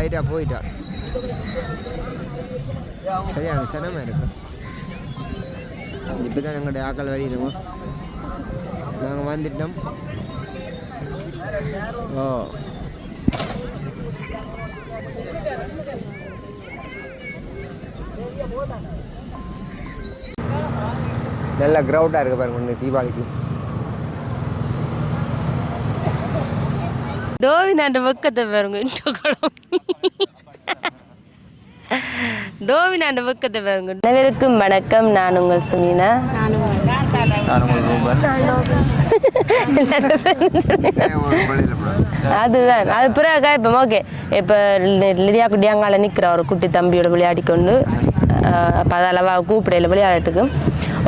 லைட்டாக போயிட்டா சரியான சினமா இருக்கு. இப்போ தான் எங்களுடைய ஆக்கள் வரையிடுவோம் நாங்கள் வந்துட்டோம். ஓ. நல்ல க்ரௌடாக இருக்கு பாருங்க ஒன்று தீபாவளிக்கு. டோவினாண்ட பக்கத்தை பாருங்க இந்த குளம் அந்த பக்கத்தை பாருங்க. அனைவருக்கும் வணக்கம். நான் உங்கள் சுனினா. அதுதான். அது பிறகு இப்போ ஓகே இப்போ லிரியா குட்டியாங்கால நிற்கிற ஒரு குட்டி தம்பியோட விளையாடி கொண்டு அப்போ அதளவா கூப்பிடையில விளையாடட்டுக்கும்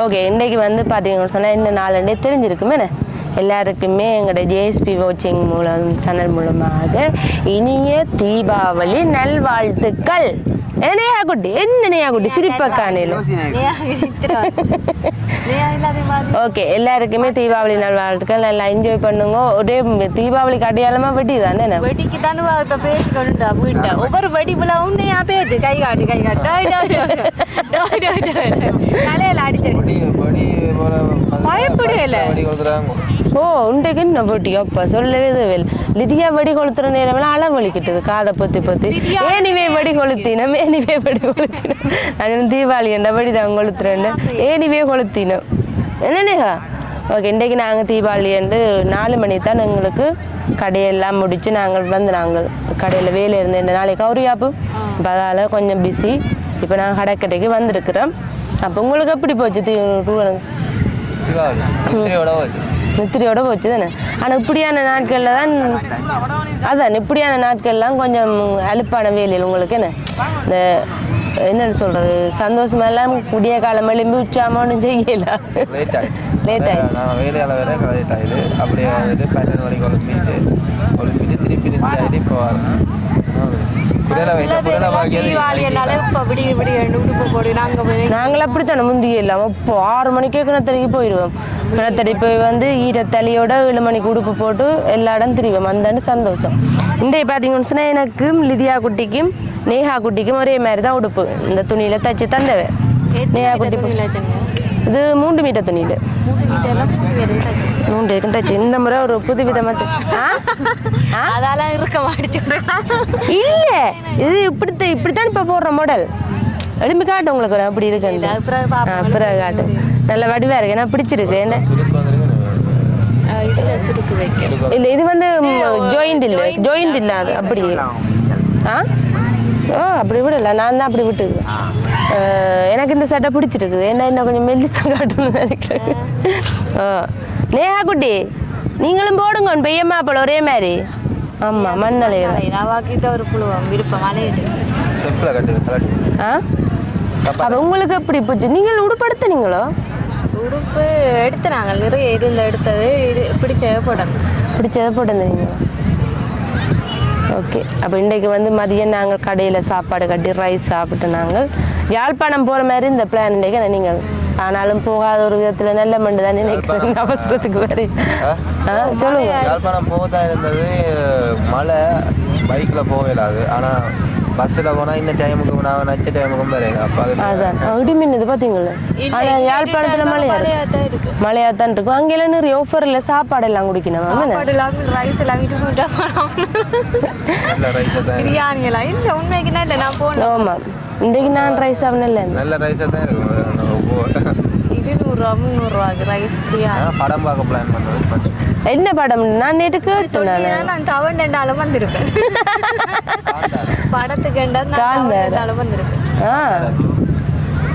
ஓகே இன்றைக்கு வந்து பார்த்தீங்கன்னு சொன்னால் இன்னும் நாலு தெரிஞ்சிருக்குமே. என்ன? எல்லாருக்குமே எங்களோட ஜேஎஸ்பி வாட்சிங் மூலம் சேனல் மூலமாக இனிய தீபாவளி நல்வாழ்த்துக்கள் என்னையா குட்டி என்ன நேயா குட்டி சிரிப்ப காணையில் ஓகே எல்லாருக்குமே தீபாவளி நல்வாழ்த்துக்கள் நல்லா என்ஜாய் பண்ணுங்க ஒரே தீபாவளிக்கு அடையாளமா வெட்டி தானே வெடிக்கு தானே இப்ப பேசிக்கொண்டு வீட்டை ஒவ்வொரு வெடி விழாவும் நீ பேச்சு கை காட்டு கை காட்டு. தலையில அடிச்சடி பயப்படையில. ஓ உண்டைக்கு என்ன போட்டி அப்பா சொல்லவே தேவையில்லை. லிதியா வெடி கொளுத்துற நேரமெல்லாம் அளவழிக்கிட்டது காதை பொத்தி பொத்தி. ஏனிவே வெடி கொளுத்தினம் ஏனிவே வெடி கொளுத்தினம் நான் தீபாவளி என்ன வெடி தான் கொளுத்துறேன்னு. ஏனிவே கொளுத்தினம் என்னன்னேகா ஓகே இன்றைக்கு நாங்கள் தீபாவளி வந்து நாலு மணி தான் எங்களுக்கு கடையெல்லாம் முடித்து நாங்கள் வந்து நாங்கள் கடையில் வேலை இருந்த இந்த நாளைக்கு கௌரியாப்பு இப்போ அதால் கொஞ்சம் பிஸி இப்போ நாங்கள் கடைக்கடைக்கு வந்திருக்கிறோம். அப்போ உங்களுக்கு எப்படி போச்சு தீ நித்திரையோட போச்சு தானே? ஆனால் இப்படியான நாட்களில் தான் அதான் இப்படியான நாட்கள்லாம் கொஞ்சம் அலுப்பான வேலையில் உங்களுக்கு என்ன? இந்த என்னன்னு சொல்கிறது சந்தோஷமா எல்லாம் குடிய காலம் எழும்பி உச்சாமன்னு செய்யல. லேட் ஆயிடுச்சு லேட் ஆயிடுச்சு நான் வேலையால் வேற லேட் ஆயிடுது அப்படியே வந்துட்டு பன்னெண்டு மணிக்கு ஒலிம்பிட்டு ஒலிம்பிட்டு திருப்பி நிறுத்தி ஆகிட்டு இப்போ வரேன். நாங்கள் அப்படித்தானே முந்திய இல்லாமல் இப்போ ஆறு மணிக்கே கிணத்தடிக்கு போயிடுவோம் கிணத்தடி போய் வந்து ஈரத்தலியோட ஏழு மணிக்கு உடுப்பு போட்டு எல்லா இடம் திரிவோம். அந்தாண்டு சந்தோஷம். இன்றைய பார்த்தீங்கன்னு சொன்னால் எனக்கும் லிதியா குட்டிக்கும் நேஹா குட்டிக்கும் ஒரே மாதிரி தான் உடுப்பு. இந்த துணியில் தச்சு தந்தவை. நேஹா குட்டி இது மூன்று மீட்டர் துணியில். மூன்று இருக்கும் தச்சு. இந்த முறை ஒரு புது விதமாக அதெல்லாம் இருக்க இல்ல. இது இப்படி இப்படித்தான் இப்ப போடுற மாடல் எலும்பி காட்டு உங்களுக்கு அப்படி இருக்கு. அப்புறம் காட்டு. நல்ல வடிவா இருக்கு. ஏன்னா பிடிச்சிருக்கு. என்ன? இதுல சுருக்கு வைக்க இல்ல இது வந்து ஜாயிண்ட் இல்ல. ஜாயிண்ட் இல்ல. அது அப்படி ஆ? ஓ அப்படி விடல. நான் தான் அப்படி அஹ், எனக்கு இந்த சட்டை பிடிச்சிருக்குது. என்ன இன்னும் கொஞ்சம் மெல்லிசா காட்டணும்னு நினைக்கிறேன். ஓ நேஹா குட்டி நீங்களும் போடுங்க. பெய்யம்மா போல ஒரே மாதிரி. ஆமா மண்ணலையில நவாக்கிட்ட ஒரு புழுவம் விருப்பம். மலையிட்டு ஆ? அப்ப உங்களுக்கு எப்படி போச்சு? நீங்கள் உடுப்படுத்துனீங்களோ? உடுப்பு எடுத்து நாங்கள் நிறைய இருந்த எடுத்தது. இது பிடிச்ச படம் பிடிச்சதை போட்டுருந்தீங்க. ஓகே அப்போ இன்றைக்கு வந்து மதியம் நாங்கள் கடையில் சாப்பாடு கட்டி ரைஸ் சாப்பிட்டு நாங்கள் யாழ்ப்பாணம் போகிற மாதிரி இந்த பிளான் இன்றைக்கு நீங்கள் ஆனாலும் போகாத ஒரு விதத்தில் நல்ல மண்டு தான் நினைக்கிறேன் அவசரத்துக்கு வரை. ஆ? சொல்லுங்க. யாழ்ப்பாணம் போக தான் இருந்தது. மழை பைக்கில் போக இயலாது ஆனால் பஸ்ஸில் போனால் இந்த டைமுக்கு நான் நச்ச டைமுக்கும் வரையில அப்போ அது அதான் இடி மின்னுது பார்த்தீங்களா ஆனால் யாழ்ப்பாணத்தில் மழையா இருக்கு மழையாக தான் இருக்கும் அங்கெல்லாம் நிறைய ஆஃபரில் சாப்பாடு எல்லாம் குடிக்கணும் சாப்பாடு எல்லாம் ரைஸ் எல்லாம் வீட்டு பிரியாணி எல்லாம் இல்லை உண்மைக்கு இல்லை நான் போனேன் ஆமாம் இன்றைக்கு நான் ரைஸ் சாப்பிடல நல்ல ரைஸாக தான் இருக்கும் இது நூறுரூவா முந்நூறுரூவாக்கு ரைஸ் படம் பார்க்க பிளான் பண்ணுறது என்ன படம்? நான் நேற்று கேட்டேன் நான். தவன் ரெண்டாலும் வந்திருப்பேன். படத்துக்கு ரெண்டாலும் வந்திருப்பேன். ஆ.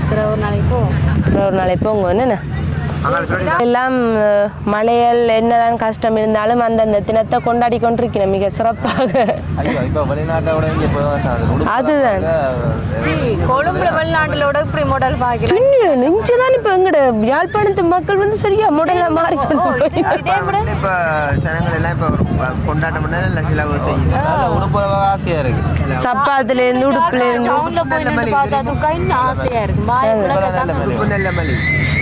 அப்புறம் ஒரு நாளைக்கு போவோம். அப்புறம் ஒரு நாளைக்கு போங்க என்ன எல்லாம் அஹ், மழையல் என்னதான் கஷ்டம் இருந்தாலும் அந்தந்த தினத்தை கொண்டாடி கொண்டிருக்கிறோம் மிக சிறப்பாக. அதுதான். சீ கொழும்புல வெளிநாட்டிலோட இப்படி மாடல் பார்க்கிறேன் நெஞ்சுதான் இப்போ எங்கட யாழ்ப்பாணத்து மக்கள் வந்து சரியா முடல மாறி கொண்டு இப்போ ஜனங்கள் எல்லாம் இப்போ செய்யுது ஆசையாக இருக்கு. சப்பாத்துல இருந்து உடுப்புல இருந்து டவுன்ல போய் நின்று பார்த்தா துக்கா இன்னும் ஆசையா இருக்கு. பாய் உடுப்பு நல்ல மலி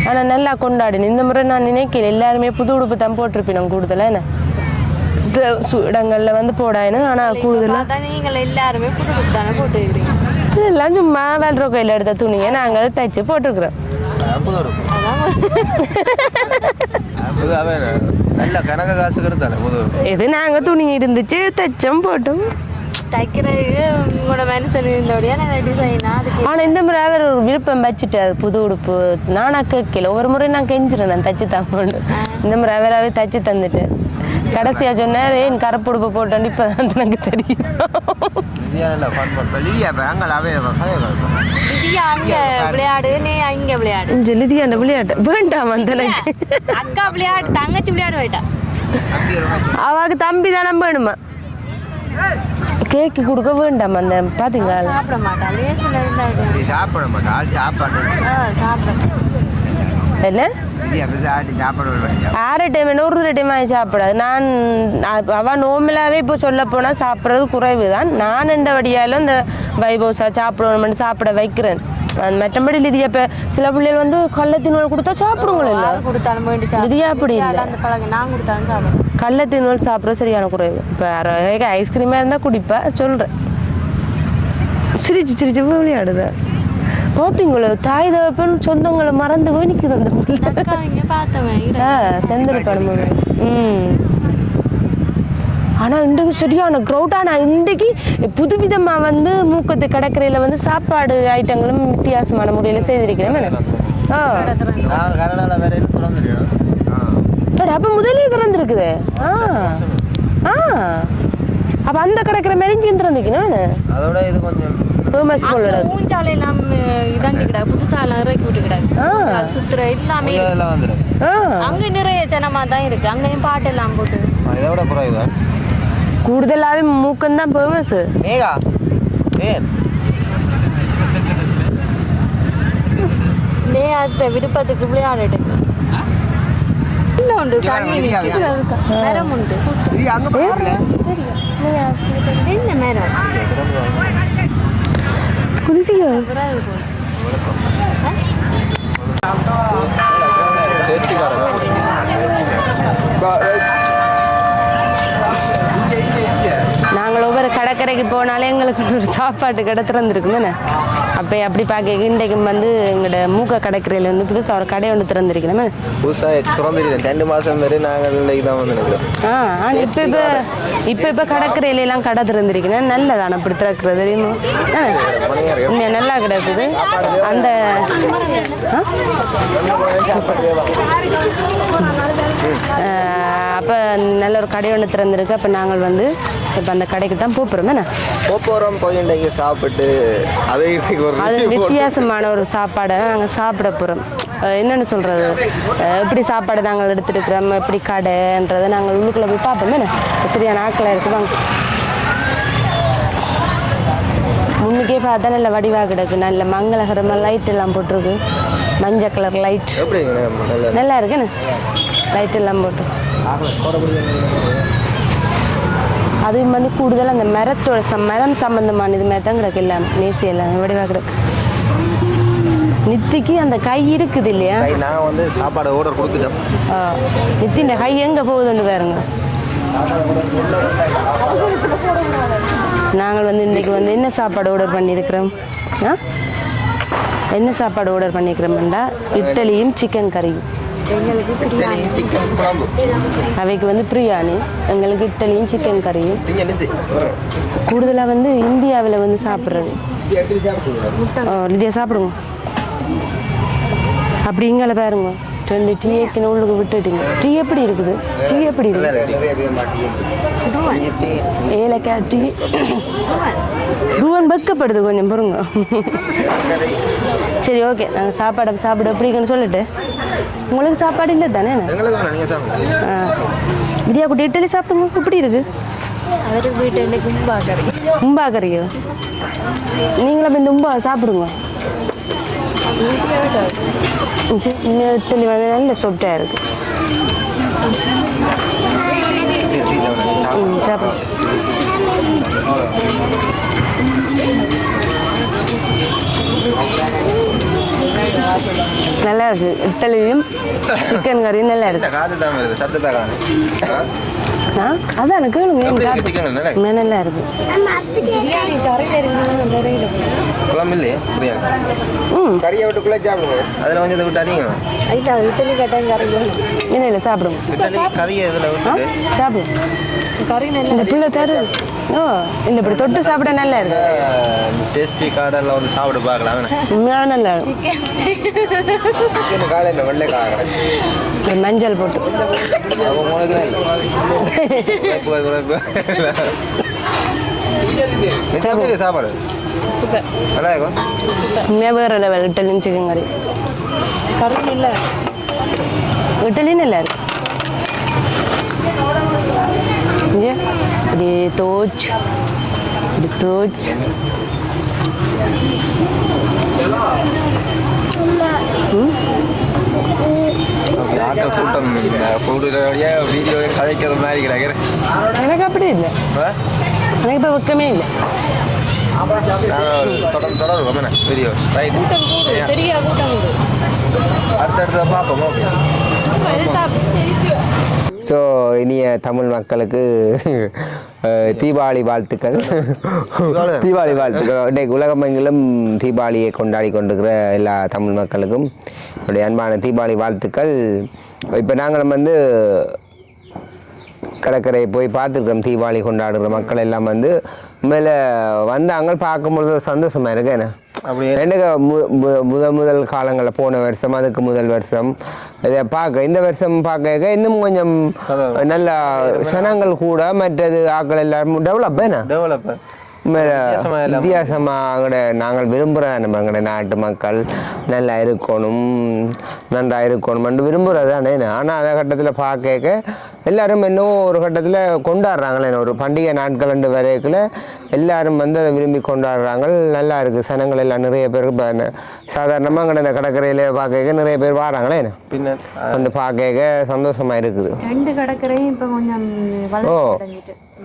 ஆனா நல்லா கொண்டாடினேன். இந்த முறை நான் நினைக்கல. எல்லாருமே புது உடுப்பு தான் போட்டிருப்பினோம் கூடுதலா. என்ன? சில இடங்கள்ல வந்து போடாயினும் ஆனா கூடுதலா. பார்த்தா நீங்கள் எல்லாருமே புது புது தானே போட்டுக்கிறீங்க. எல்லாம் சும்மா வேல்ரோ கையில் எடுத்த துணியை நாங்கள் தைச்சு போட்டிருக்கிறோம். உடுப்பு நல்ல கனக காசு கெடுத்தானே உடுப்பு இது நாங்க துணி இருந்துச்சு தைச்சோம் போட்டோம். தைக்கிறதுக்கு உங்களோட மனுஷன் இருந்தோடையா நான் டிசைனா அதுக்கு ஆனா இந்த முறை அவர் ஒரு விருப்பம் வச்சுட்டார் புது உடுப்பு. நானா கேட்கல. ஒவ்வொரு முறை நான் கெஞ்சிறேன் நான் தைச்சு தாங்கன்னு இந்த முறை அவராகவே தைச்சு தந்துட்டேன் கடைசியா சொன்னார் ஏன் கருப்பு உடுப்பு போட்டோன்னு இப்போ தான் எனக்கு தெரியும் விளையாடு நீ அங்க விளையாடு. ஜெலிதி அந்த விளையாட்டு? வேண்டாம் அந்த அக்கா விளையாடு தங்கச்சி விளையாட போயிட்டா. அவாக்கு தம்பி தானே வேணுமா? கேக்கு கொடுக்க வேண்டாம் அந்த பாத்தீங்களா சாப்பிட மாட்டா சாப்பிட மாட்டா சாப்பிட. என்ன? இது அப்படி சாட்டி சாப்பாடு விடுவாங்க ஆறு டைம் ஒரு டைம் ஆகி சாப்பிடாது. நான் அ- அவ நோமலாவே இப்போ சொல்ல போனா சாப்பிட்றது குறைவு தான் நான் எந்த வழியாலும் இந்த வைபோசா சாப்பிடணும்னு சாப்பிட வைக்கிறேன். மற்றபடி லிதியா இப்போ சில பிள்ளைகள் வந்து கள்ளத்தினோல் கொடுத்தா சாப்பிடுங்களோ இல்லை? கொடுத்தாலும் லிதியா அப்படி இல்லை. கள்ளத்தினோல் சாப்பிட்றது சரியான குறைவு. இப்போ ஐஸ்கிரீமாக இருந்தால் குடிப்பா சொல்கிறேன் சிரிச்சு சிரிச்சு விளையாடுதா? பார்த்தீங்களோ தாய் தகப்பன் சொந்தங்களை மறந்து போய் நிற்குது அந்த செந்தில் படம் ம். ஆனால் இன்றைக்கு சரியான க்ரௌட் ஆனால் இன்றைக்கு புதுவிதமாக வந்து மூக்கத்து கடற்கரையில் வந்து சாப்பாடு ஐட்டங்களும் வித்தியாசமான முறையில் செய்திருக்கிறேன் ஆ. அப்போ முதலே திறந்துருக்குது ஆ. ஆ. அப்போ அந்த கடற்கரை மெரிஞ்சு திறந்துக்கணும் அதோட இது கொஞ்சம் ஃபேமஸ் போல. ஊஞ்சாலை எல்லாம் இதாண்டி கிடாது புதுசா எல்லாம் இறக்கி விட்டு கிடாது ஆ. சுத்துற எல்லாமே அங்க நிறைய ஜனமா தான் இருக்கு. அங்கேயும் பாட்டு எல்லாம் போட்டு. இதை விட குறைவுதான் கூடுதலாகவே மூக்கம்தான் ஃபேமஸ் மேகா ஏன் அந்த விருப்பத்துக்கு விளையாடிட்டு. இன்னொன்று தண்ணி மரம் உண்டு. என்ன மரம்? குளித்தியோ நாங்கள் ஒவ்வொரு கடற்கரைக்கு போனாலே எங்களுக்கு ஒரு சாப்பாட்டு கடை திறந்துருக்குமே அப்போ அப்படி பார்க்க இன்றைக்கு வந்து எங்களோட மூக்க கடற்கரையில் வந்து புதுசாக ஒரு கடை ஒன்று திறந்திருக்கணுமே புதுசாக திறந்துருக்கேன் ரெண்டு மாதம் வரை நாங்கள் இன்னைக்கு தான் வந்து ஆ ஆனால் இப்போ இப்போ இப்போ இப்போ கடற்கரையில எல்லாம் கடை திறந்திருக்கேன் நல்லதான? அப்படி திறக்கிறது தெரியுமா? நல்லா கிடக்குது. அந்த அப்போ நல்ல ஒரு கடை ஒன்று திறந்திருக்கு. அப்போ நாங்கள் வந்து இப்போ அந்த கடைக்கு தான் போகிறோம் என்ன? போகிறோம் போய் இன்றைக்கு சாப்பிட்டு அதை அது வித்தியாசமான ஒரு சாப்பாடை நாங்கள் சாப்பிட போகிறோம் என்னென்னு சொல்கிறது எப்படி சாப்பாடு நாங்கள் எடுத்துருக்கிறோம் எப்படி கடைன்றதை நாங்கள் உள்ளுக்குள்ளே போய் பார்ப்போம். என்ன? சரியான ஆட்களாக இருக்கு வாங்க. முன்னுக்கே பார்த்தா நல்ல வடிவாக கிடக்கு. நல்ல மங்களகரமாக லைட் எல்லாம் போட்டிருக்கு. மஞ்சள் கலர் லைட் இருக்குண்ணே? நல்லா நல்லா இருக்குன்னு லைட் எல்லாம் போட்டு. அதுவும் வந்து கூடுதல் அந்த மரத்தோட சம் மரம் சம்பந்தமான இது மாதிரி தான் கிடக்கு எல்லாம் நேசி எல்லாம் வடிவாக கிடக்கு. நித்திக்கு அந்த கை இருக்குது இல்லையா? நான் வந்து சாப்பாடு ஆர்டர் கொடுத்துட்டேன். ஆ, நித்தின் கை எங்கே போகுதுன்னு பாருங்க. நாங்கள் வந்து இன்னைக்கு வந்து என்ன சாப்பாடு ஆர்டர் பண்ணியிருக்கிறோம்? ஆ? என்ன சாப்பாடு ஆர்டர் பண்ணியிருக்கிறோம்டா? இட்லியும் சிக்கன் கறியும் அவைக்கு வந்து பிரியாணி எங்களுக்கு இட்லியும் சிக்கன் கறியும். கூடுதலாக வந்து இந்தியாவில் வந்து சாப்பிட்றது. எப்படி சாப்பிடுங்க லிதியா சாப்பிடுங்க. அப்படி இங்கே பாருங்க. ரெண்டு டீ ஏக்கின உள்ளுக்கு விட்டுட்டீங்க. டீ எப்படி இருக்குது? டீ எப்படி இருக்குது? ஏலக்காய் டீ. ரூவன் வெக்கப்படுது கொஞ்சம் பொறுங்க. சரி ஓகே. நாங்கள் சாப்பாடை சாப்பிட எப்படிங்கன்னு சொல்லிட்டு. உங்களுக்கு சாப்பாடு இல்லை தானே? சாப்பிடுங்க. விடியா குட்டி இட்லி சாப்பிடுங்க எப்படி இருக்கு? அவர் வீட்டில் கும்பா கறி உம்பா கறியோ நீங்களும் இந்த உம்பா சாப்பிடுங்க. இட்லி வந்து நல்ல சொட்டாக இருக்கு. ம் நல்லா இருக்கு இட்லியும் சிக்கன் கறியும் நல்லா இருக்கு காது தான் வருது சத்தத்தை காணும் ஆ? அதான் கேளுங்க நல்லா இருக்கு குழம்பு இல்லையே புரியாது ம் கறியை விட்டுக்குள்ளே சாப்பிடுங்க. அதில் கொஞ்சம் இதை விட்டு அடிங்க. இட்லி கட்டாயம் கறி இல்லை இல்லை சாப்பிடுங்க. கறியை இதில் ஆ? விட்டுட்டு சாப்பிடுங்க கறி நல்ல பிள்ளை தரு ஓ இல்லை இப்படி தொட்டு சாப்பிட நல்லா இருக்கு. டேஸ்டி காடெல்லாம் வந்து சாப்பிட்டு பார்க்கலாம் உண்மையாக நல்லா இருக்கு. சிக்கன் காலையில் வெள்ளை இந்த மஞ்சள் போட்டு. சாப்பாடு. சூப்பர். நல்லா இருக்கும்? உண்மையாக வேறு லெவல் இட்டலியும் சிக்கன் கறி கறி இல்லை. இட்டலியும் நல்லா இருக்கு. இப்படி தோச்சு ஆக்க கூட்டம் கூட்டுறோடைய வீடியோ கதைக்கிற மாதிரி கிடக்கிறேன் எனக்கு அப்படி இல்லை. எனக்கு இப்போ வெக்கமே இல்லை. தொடர்ந்து தொடருவோம் என்ன? வீடியோ ரைட் சரியா? கூட்டம் அடுத்தடுத்த பார்ப்போம். ஓகே ஸோ இனிய தமிழ் மக்களுக்கு தீபாவளி வாழ்த்துக்கள். தீபாவளி. வாழ்த்துக்கள். இன்றைக்கு உலகமெங்கிலும் தீபாவளியை கொண்டாடி கொண்டிருக்கிற எல்லா தமிழ் மக்களுக்கும் என்னுடைய அன்பான தீபாவளி வாழ்த்துக்கள். இப்போ நாங்களும் வந்து கடற்கரையை போய் பார்த்துருக்கோம் தீபாவளி கொண்டாடுற மக்கள் எல்லாம் வந்து மேலே வந்தாங்க பார்க்கும்பொழுது ஒரு சந்தோஷமா இருக்கு என்ன? அப்படியே எனக்கு மு- மு- முதல் முதல் காலங்களில் போன வருஷம் அதுக்கு முதல் வருஷம். இதை பார்க்க இந்த வருஷம் பார்க்க இன்னும் கொஞ்சம் நல்ல சனங்கள் கூட மற்றது ஆக்கள் எல்லாரும் டெவலப் எல்லாம். வித்தியாசமாக நாங்கள் விரும்புகிறத நம்ம எங்களுடைய நாட்டு மக்கள் நல்லா இருக்கணும் நன்றா இருக்கணும்னு விரும்புகிறது தானே ஆனால் அந்த கட்டத்தில் பார்க்க எல்லாரும் இன்னும் ஒரு கட்டத்தில் கொண்டாடுறாங்களே ஒரு பண்டிகை நாட்கள் ரெண்டு வரைக்குள்ள எல்லாரும் வந்து அதை விரும்பி கொண்டாடுறாங்க. நல்லா இருக்குது சனங்கள் எல்லாம் நிறைய பேர் இப்போ அந்த சாதாரணமாக அங்கே இந்த கடற்கரையில் பார்க்க நிறைய பேர் வராங்களே பின்ன வந்து பார்க்க சந்தோஷமாக இருக்குது. ரெண்டு கடற்கரையும் இப்போ கொஞ்சம் ஓ.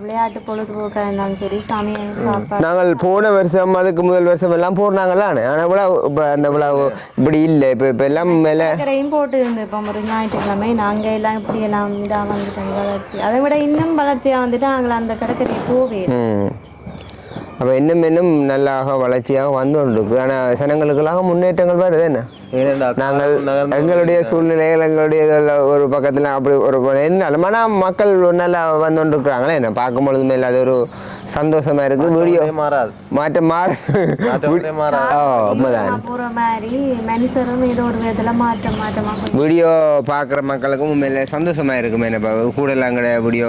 விளையாட்டு பொழுதுபோக்காக இருந்தாலும் சரி சமையல் சாப்பாடு. நாங்கள் போன வருஷம் அதுக்கு முதல் வருஷம் எல்லாம் போடுறாங்களா ஆனால் இவ்வளோ இப்போ அந்த இவ்வளோ இப்படி இல்லை. இப்போ இப்போ எல்லாம் மேலே கடற்கரையும் போட்டு இருந்து இப்போ ஒரு ஞாயிற்றுக்கிழமை. நாங்கள் எல்லாம் இப்படி எல்லாம் இதாக வந்துட்டாங்க வளர்ச்சி. அதை விட இன்னும் வளர்ச்சியாக வந்துட்டு நாங்கள் அந்த கடற்கரையை போவே அப்போ இன்னும் இன்னும் நல்லாக வளர்ச்சியாக வந்து கொண்டிருக்கு ஆனால் ஜனங்களுக்கெல்லாம் முன்னேற்றங்கள் வருது என்ன? நாங்கள் எங்களுடைய சூழ்நிலைகள் எங்களுடைய ஒரு பக்கத்தில் அப்படி ஒரு இருந்தாலும் ஆனால் மக்கள் நல்லா வந்து கொண்டிருக்கிறாங்களே என்ன பார்க்கும் பொழுது மேலே அது ஒரு சந்தோஷமா இருக்கு வீடியோ மாறாது. மாற்றம் மாறு வீடியோ பார்க்குற மக்களுக்கும் உண்மையில சந்தோஷமா இருக்குமே இப்போ கூடலாம் கிடையாது வீடியோ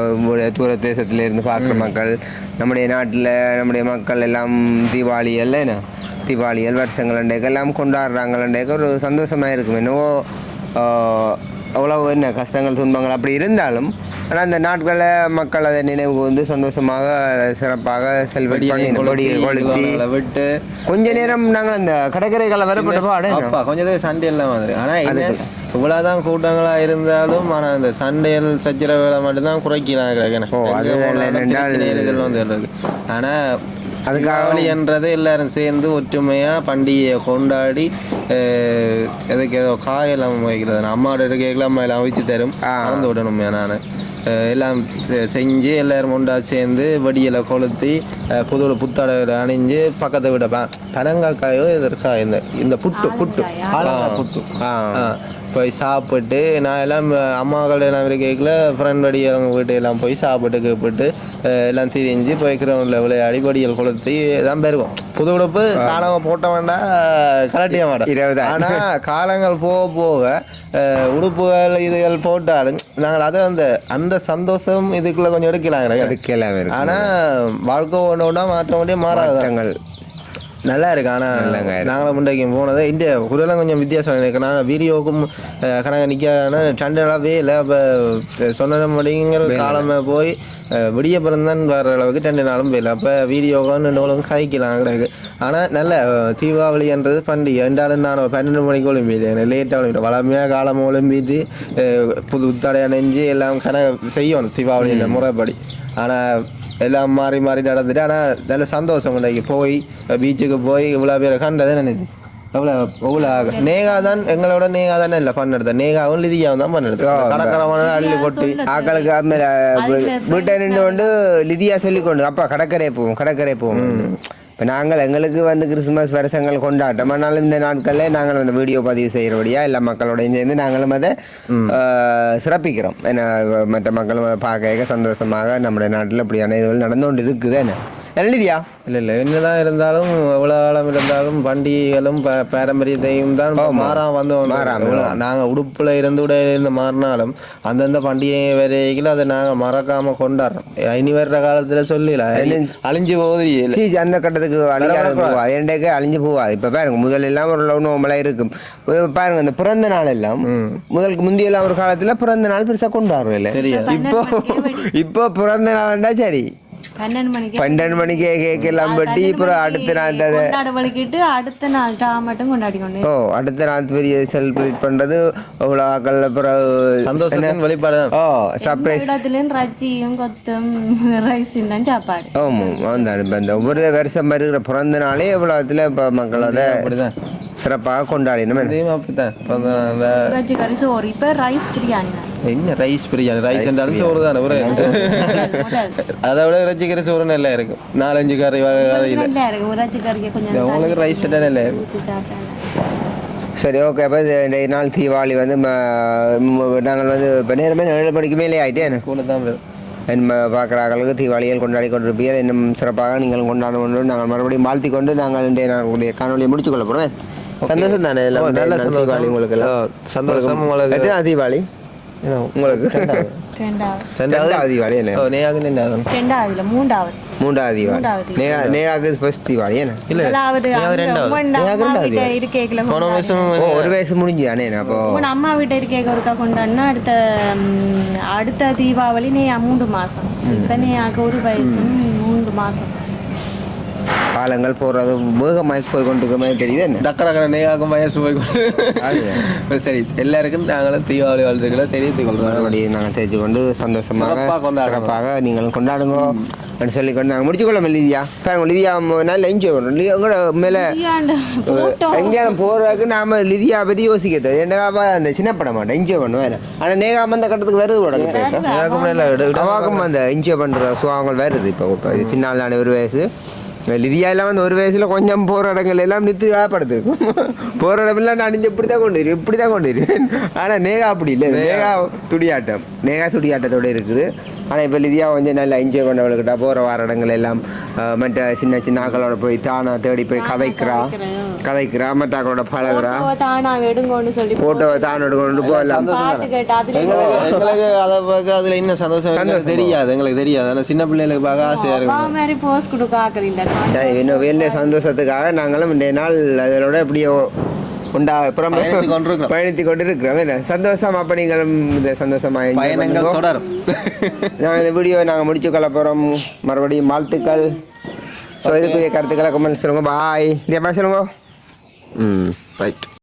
தூர தேசத்துல இருந்து பார்க்குற மக்கள் நம்முடைய நாட்டில் நம்முடைய மக்கள் எல்லாம் தீபாவளி எல்லாம் என்ன தீபாவளிகள் வருஷங்கள் எல்லாம் கொண்டாடுறாங்களேக்க ஒரு சந்தோஷமா இருக்கும் என்னவோ ஆஹ், அவ்வளவு என்ன கஷ்டங்கள் துன்பங்கள் அப்படி இருந்தாலும் ஆனால் அந்த நாட்களில் மக்கள் அதை நினைவு வந்து சந்தோஷமாக சிறப்பாக செல்வடி கொளுத்தி விட்டு. கொஞ்ச நேரம் நாங்கள் அந்த கடற்கரைகளை வரப்பட்ட பாடு கொஞ்சம் சண்டை எல்லாம் வந்துரு ஆனா என்ன இவ்வளவுதான் கூட்டங்களா இருந்தாலும் ஆனா இந்த சண்டைகள் சச்சரவுகளை மட்டும்தான் குறைக்கலாம் கிடக்கணும் ஓ, அது அதுக்காக என்றது எல்லாரும் சேர்ந்து ஒற்றுமையா பண்டிகையை கொண்டாடி எதுக்கு ஏதோ காயெல்லாம் வைக்கிறது. அம்மாவோட இருக்கைகள் அம்மா எல்லாம் வச்சு தரும். மறந்து விடணும் நான். எல்லாம் செஞ்சு எல்லாரும் ஒன்றா சேர்ந்து வடியில கொளுத்தி அஹ், புது புத்தாடை அணிஞ்சு பக்கத்தை விட பனங்காக்காயோ இது இருக்கா இந்த இந்த புட்டு புட்டு. புட்டு ஆ. ஆ, போய் சாப்பிட்டு நான் எல்லாம் அம்மாக்கள் எல்லாம் இருக்கைக்குள்ள ஃப்ரெண்ட் வடி அவங்க வீட்டு எல்லாம் போய் சாப்பிட்டு கீப்பிட்டு எல்லாம் திரிஞ்சு போய் கிரவுண்டில் விளையாடி படியல் கொளுத்தி தான் பெறுவோம். புது உடுப்பு காலம் போட்ட வேண்டாம் கலட்டிய மாட்டோம். ஆனால் காலங்கள் போக போக உடுப்புகள் இதுகள் போட்டாலும் நாங்கள் அதை அந்த அந்த சந்தோஷம் இதுக்குள்ள கொஞ்சம் எடுக்கலாம் எடுக்கலாம். ஆனால் வாழ்க்கை ஒன்று ஒன்றா மாற்ற முடிய மாறாது. மாற்றங்கள். நல்லா இருக்கு. ஆனால். நாங்களும் முண்டைக்கு போனது இந்த குரலாம் கொஞ்சம் வித்தியாசம் இருக்கு. நாங்கள் வீடியோவுக்கும் கணக்கு நிற்கான டண்டலாகவே இல்லை அப்போ சொன்ன அப்படிங்கிற காலமே போய் விடிய பிறந்தான் வர அளவுக்கு ரெண்டு நாளும் போயிடல அப்போ வீடியோவும் நூலும் கதைக்கலாம் கிடக்கு. ஆனால் நல்ல தீபாவளின்றது பண்டிகை. ரெண்டாலும் நான் பன்னெண்டு மணிக்கு ஒளிம்பிட்டு லேட்டாக ஒளிம்பிட்டு வளமையாக காலம் ஒளிம்பிட்டு புது புத்தாடை அணிஞ்சு எல்லாம் கணக்கு செய்யணும் தீபாவளியில் முறைப்படி. ஆனால் எல்லாம் மாறி மாறி நடந்துட்டு ஆனால் நல்ல சந்தோஷம் இன்னைக்கு போய் பீச்சுக்கு போய் இவ்வளோ பேரை கண்டது நினைச்சு எவ்வளோ எவ்வளோ நேகா தான் எங்களோட நேகா தானே இல்லை பண்ணெடுத்த நேகாவும் லிதியாவும் தான் பண்ணெடுத்து கடற்கரமான அள்ளி கொட்டி ஆக்களுக்கு வீட்டை நின்று கொண்டு லிதியா சொல்லி கொண்டு அப்பா கடற்கரை போவோம் கடற்கரை போவோம் இப்போ நாங்கள் எங்களுக்கு வந்து கிறிஸ்துமஸ் வருஷங்கள் கொண்டாட்டம் ஆனாலும் இந்த நாட்களில் நாங்கள் வந்து வீடியோ பதிவு செய்கிறபடியா எல்லா மக்களோடையும் சேர்ந்து நாங்களும் அதை ஆஹ், சிறப்பிக்கிறோம். ஏன்னா மற்ற மக்களும் அதை பார்க்க சந்தோஷமாக நம்முடைய நாட்டில் இப்படியான இதுகள் நடந்து கொண்டு இருக்குது என்ன? நல்லதியா இல்லை இல்லை. என்னதான் இருந்தாலும் எவ்வளோ காலம் இருந்தாலும் பண்டிகைகளும் ப- பாரம்பரியத்தையும் தான் மாறா வந்து மாறாம. நாங்கள் உடுப்பில் இருந்து கூட இருந்து மாறினாலும் அந்தந்த பண்டிகை வரைக்கும் அதை நாங்கள் மறக்காம கொண்டாடுறோம். இனி வர்ற காலத்தில் சொல்லல அழிஞ்சு போகுது இல்லை சீ அந்த கட்டத்துக்கு அழியாது போகாது. இரண்டேக்கு அழிஞ்சு போகாது. இப்போ பாருங்க முதல்ல எல்லாம் ஒரு லவ் நோம்பலாக இருக்கும். பாருங்க இந்த பிறந்த நாள் எல்லாம் முதலுக்கு முந்தியெல்லாம் ஒரு காலத்தில் பிறந்த நாள் பெருசாக கொண்டாடுறோம் இல்லை. இப்போ இப்போ பிறந்த நாள்னா சரி. பன்னெண்டு மணிக்கு பன்னெண்டு மணிக்கு கேக் எல்லாம் வெட்டி அப்புறம் அடுத்த நாள் அதை கொண்டாட வலிக்கிட்டு அடுத்த நாள் டா மட்டும் கொண்டாடி கொண்டு ஓ அடுத்த நாள் பெரிய செலிப்ரேட் பண்ணுறது அவ்வளோ ஆக்கள் அப்புறம் சந்தோஷத்தின் வெளிப்பாடு ஓ சர்ப்ரைஸ் இடத்துலயும் ரச்சியும் கொத்தம் ரைஸும் தான் சாப்பாடு. ஆமாம் இப்போ இந்த ஒவ்வொரு வருஷம் வருகிற பிறந்த நாளே எவ்வளோத்துல இப்போ மக்கள் அதை அப்படிதான். சிறப்பாக கொண்டாடினோம் அதையும் அப்படித்தான் கறி சோறு. இப்போ ரைஸ் பிரியாணி என்ன ரைஸ் பிரியாணி? ரைஸ் என்றாலும் சோறு தானே ஒரு அதை விட இறைச்சிக்கிற சோறு நல்லா இருக்கும். நாலஞ்சு கறி வகை கறியில் நல்லா இருக்கும். ரச்சி கறிக்கு கொஞ்சம் உங்களுக்கு ரைஸ் தான் நல்லா இருக்கும் சரி ஓகே அப்போ இந்த நாள் தீபாவளி வந்து நாங்கள் வந்து இப்போ நேரமே ஏழு மணிக்கு மேலே ஆகிட்டேன் கூட தான். நம்ம பார்க்குறாங்களுக்கு தீபாவளிகள் கொண்டாடி கொண்டிருப்பீர்கள். இன்னும் சிறப்பாக நீங்கள் கொண்டாட கொண்டு நாங்கள் மறுபடியும் வாழ்த்தி கொண்டு நாங்கள் இன்றைய நாங்களுடைய காணொலியை முடித்துக் கொள்ள போகிறோம் சந்தோஷம் தானே எல்லாம் நல்ல சந்தோஷம். உங்களுக்கு எல்லாம் சந்தோஷம் உங்களுக்கு. எத்தனை தீபாவளி? உங்களுக்கு? ரெண்டாவது. ரெண்டாவது. தீபாவளி என்ன? ஓ, நேயாக நின்றாங்க. ரெண்டாவதுல மூன்றாவது. மூன்றாவது தீபாவளி. மூன்றாவது நேகா நேகாவுக்கு ஃபர்ஸ்ட் தீபாவளி என்ன? இல்ல, முதலாவது நேயாக அங்க ரெண்டாவது. உன் நேயாக அம்மா ரெண்டாவது. வீட்டை இருக்கேக்கல போன வருஷம் ஓ ஒரு வயசு முடிஞ்சு அண்ணே அப்போ? உன் அம்மா வீட்டை இருக்கேக்க ஒருக்கா கொண்டாடினா அடுத்த ம், அடுத்த தீபாவளி நீ மூன்று மாசம். இப்ப நீ ஒரு வயசு மூன்று மாசம். காலங்கள் போகிறது வேகமாக போய் கொண்டிருக்க மாதிரி தெரியுது என்ன? டக்கு டக்குனு நேயாகும் வயசு போய் கொண்டு- சரி எல்லாருக்கும் நாங்களும் தீபாவளி வாழ்த்துக்களை தெரிவித்துக் மறுபடியும் நாங்கள் தெரிஞ்சு கொண்டு சந்தோஷமாக சிறப்பாக கொண்டாடணும். சிறப்பாக நீங்கள் கொண்டாடுங்க அப்படின்னு சொல்லி கொண்டு நாங்கள் முடிச்சுக்கொள்ள லிதியா பாருங்க லிதியா நல்ல என்ஜாய் பண்ணுறோம் உங்களோட மேலே எங்கேயாலும் போகிறதுக்கு நாம லிதியா பற்றி யோசிக்கிறது என்னக்கா அந்த சின்ன பட மாட்டேன் என்ஜாய் பண்ணுவேன் ஆனால் நேகாம அந்த கட்டத்துக்கு வருது உடனே அவாக்கும் அந்த என்ஜாய் பண்ணுற சுவாங்கள் வருது இப்போ. சின்ன நாள் ஒரு வயசு. லிதியா எல்லாம் வந்து ஒரு வயசுல கொஞ்சம் போகிற இடங்கள் எல்லாம் நித்து படுத்துருக்கும் போகிற இடமெல்லாம் நான் இங்கே இப்படி தான் கொண்டு வருவேன் இப்படி தான் கொண்டு வருவேன் ஆனால் நேகா அப்படி இல்லை நேகா துடியாட்டம் நேகா துடியாட்டத்தோட இருக்குது ஆனால் இப்போ லிதியா கொஞ்சம் நல்லா என்ஜாய் பண்ணவளுக்கிட்ட போகிற வார இடங்கள் எல்லாம் மற்ற சின்ன சின்ன ஆக்களோட போய் தானா தேடி போய் கதைக்கிறா. கதைக்கிறா மற்ற ஆக்களோட பழகுறா. தானா ஃபோட்டோவை தானோட கொண்டு போகலாம் எங்களுக்கு அதை பார்க்க அதுல இன்னும் சந்தோஷம் எங்களுக்கு தெரியாது எங்களுக்கு தெரியாது. ஆனால் சின்ன பிள்ளைகளுக்கு பார்க்க ஆசையா அப்பா இருக்கும் சரி இன்னும் வேண்டிய சந்தோஷத்துக்காக நாங்களும் இன்றைய நாள் அதனோட எப்படியோ உண்டா அப்புறம் கொண்டிருக்கிறோம். பயணித்து கொண்டு இருக்கிறோம் என்ன சந்தோஷம்? அப்போ நீங்களும் இந்த சந்தோஷமா enjoy பயணங்கள் பண்ணுங்க. தொடரும். நாங்கள் இந்த வீடியோ நாங்கள் முடிச்சு கொள்ள போகிறோம் மறுபடியும் வாழ்த்துக்கள். ஸோ இதுக்குரிய கருத்துக்களை கமெண்ட் சொல்லுங்க. பாய் இதே மாதிரி சொல்லுங்க. ம் ரைட்